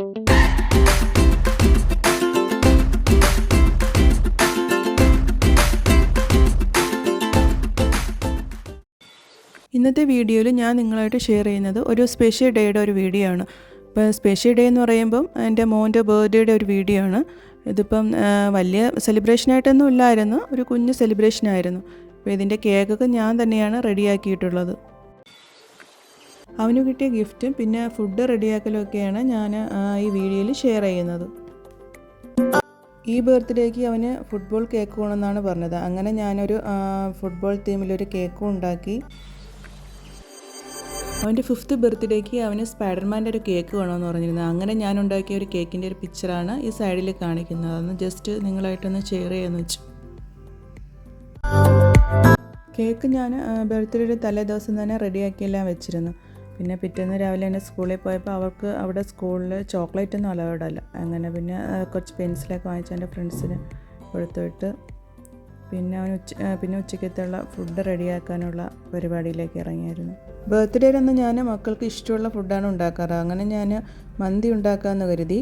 ഇന്നത്തെ വീഡിയോയിൽ ഞാൻ നിങ്ങളായിട്ട് ഷെയർ ചെയ്യുന്നത് ഒരു സ്പെഷ്യൽ ഡേയുടെ ഒരു വീഡിയോ ആണ്. ഇപ്പോൾ സ്പെഷ്യൽ ഡേ എന്ന് പറയുമ്പം എന്റെ മോന്റെ ബർത്ത്ഡേയുടെ ഒരു വീഡിയോ ആണ്. ഇതിപ്പം വലിയ സെലിബ്രേഷനായിട്ടൊന്നും ഇല്ലായിരുന്നു. ഒരു കുഞ്ഞ് സെലിബ്രേഷനായിരുന്നു അപ്പോൾ ഇതിന്റെ കേക്കൊക്കെ ഞാൻ തന്നെയാണ് റെഡിയാക്കിയിട്ടുള്ളത് അവന് കിട്ടിയ ഗിഫ്റ്റും പിന്നെ ഫുഡ് റെഡിയാക്കലൊക്കെയാണ് ഞാൻ ഈ വീഡിയോയിൽ ഷെയർ ചെയ്യുന്നത്. ഈ ബർത്ത്ഡേക്ക് അവന് ഫുട്ബോൾ കേക്ക് വേണമെന്നാണ് പറഞ്ഞത്. അങ്ങനെ ഞാനൊരു ഫുട്ബോൾ തീമിലൊരു കേക്കും ഉണ്ടാക്കി. അവന്റെ ഫിഫ്ത്ത് ബർത്ത്ഡേക്ക് അവന് സ്പൈഡർമാന്റെ ഒരു കേക്ക് വേണമെന്ന് പറഞ്ഞിരുന്നു. അങ്ങനെ ഞാൻ ഉണ്ടാക്കിയ ഒരു കേക്കിന്റെ ഒരു പിക്ചറാണ് ഈ സൈഡിൽ കാണിക്കുന്നത്. അതൊന്ന് ജസ്റ്റ് നിങ്ങളായിട്ടൊന്ന് ഷെയർ ചെയ്യാമെന്ന് വെച്ചു. കേക്ക് ഞാൻ ബർത്ത്ഡേയുടെ തലേ ദിവസം തന്നെ റെഡിയാക്കിയെല്ലാം വെച്ചിരുന്നു. പിന്നെ പിറ്റേന്ന് രാവിലെ തന്നെ സ്കൂളിൽ പോയപ്പോൾ അവർക്ക് അവിടെ സ്കൂളിൽ ചോക്ലേറ്റ് ഒന്നും അലൗഡ് അല്ല. അങ്ങനെ പിന്നെ കുറച്ച് പെൻസിലൊക്കെ വാങ്ങിച്ച് എന്റെ ഫ്രണ്ട്സിന് കൊടുത്തുവിട്ട് പിന്നെ അവൻ ഉച്ച പിന്നെ ഉച്ചക്കത്തുള്ള ഫുഡ് റെഡിയാക്കാനുള്ള പരിപാടിയിലേക്ക് ഇറങ്ങിയായിരുന്നു. ബർത്ത്ഡേയിലൊന്നും ഞാൻ മക്കൾക്ക് ഇഷ്ടമുള്ള ഫുഡാണ് ഉണ്ടാക്കാറ്. അങ്ങനെ ഞാൻ മന്തി ഉണ്ടാക്കാമെന്ന് കരുതി.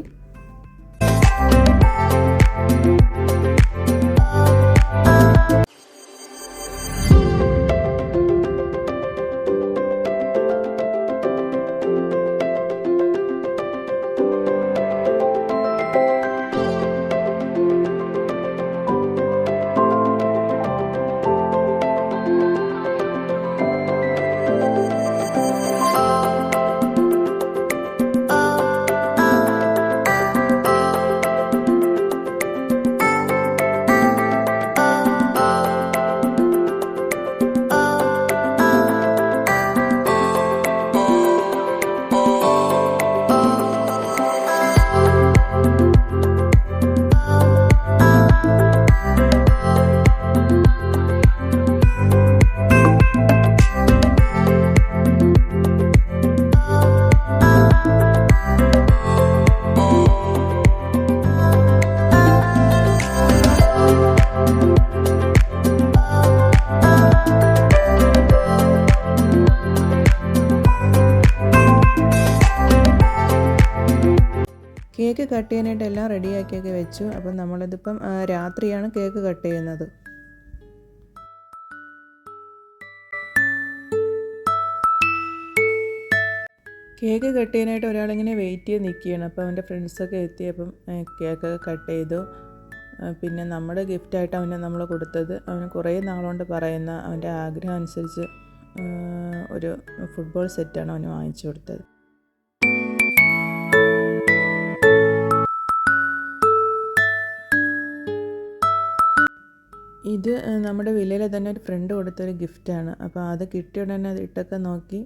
കേക്ക് കട്ട് ചെയ്യാനായിട്ട് എല്ലാം റെഡിയാക്കിയൊക്കെ വെച്ചു. അപ്പം നമ്മളിതിപ്പം രാത്രിയാണ് കേക്ക് കട്ട് ചെയ്യുന്നത്. കേക്ക് കട്ട് ചെയ്യാനായിട്ട് ഒരാളിങ്ങനെ വെയിറ്റ് ചെയ്ത് നിൽക്കുകയാണ് അപ്പോൾ അവന്റെ ഫ്രണ്ട്സൊക്കെ എത്തിയപ്പം കേക്കൊക്കെ കട്ട് ചെയ്തു. പിന്നെ നമ്മുടെ ഗിഫ്റ്റായിട്ട് അവനെ നമ്മൾ കൊടുത്തത് അവന് കുറേ നാളുകൊണ്ട് പറയുന്ന അവന്റെ ആഗ്രഹം അനുസരിച്ച് ഒരു ഫുട്ബോൾ സെറ്റാണ് അവന് വാങ്ങിച്ചു കൊടുത്തത്. ഇത് നമ്മുടെ വിലയിലെ തന്നെ ഒരു ഫ്രണ്ട് കൊടുത്തൊരു ഗിഫ്റ്റാണ് അപ്പോൾ അത് കിട്ടിയ ഉടനെ അത് ഇട്ടൊക്കെ നോക്കി.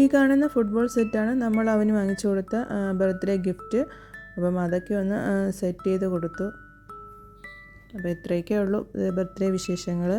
ഈ കാണുന്ന ഫുട്ബോൾ സെറ്റാണ് നമ്മൾ അവന് വാങ്ങിച്ചു കൊടുത്ത ബർത്ത്ഡേ ഗിഫ്റ്റ് അപ്പം അതൊക്കെ ഒന്ന് സെറ്റ് ചെയ്ത് കൊടുത്തു. അപ്പോൾ ഇത്രയൊക്കെ ഉള്ളൂ ബർത്ത്ഡേ വിശേഷങ്ങൾ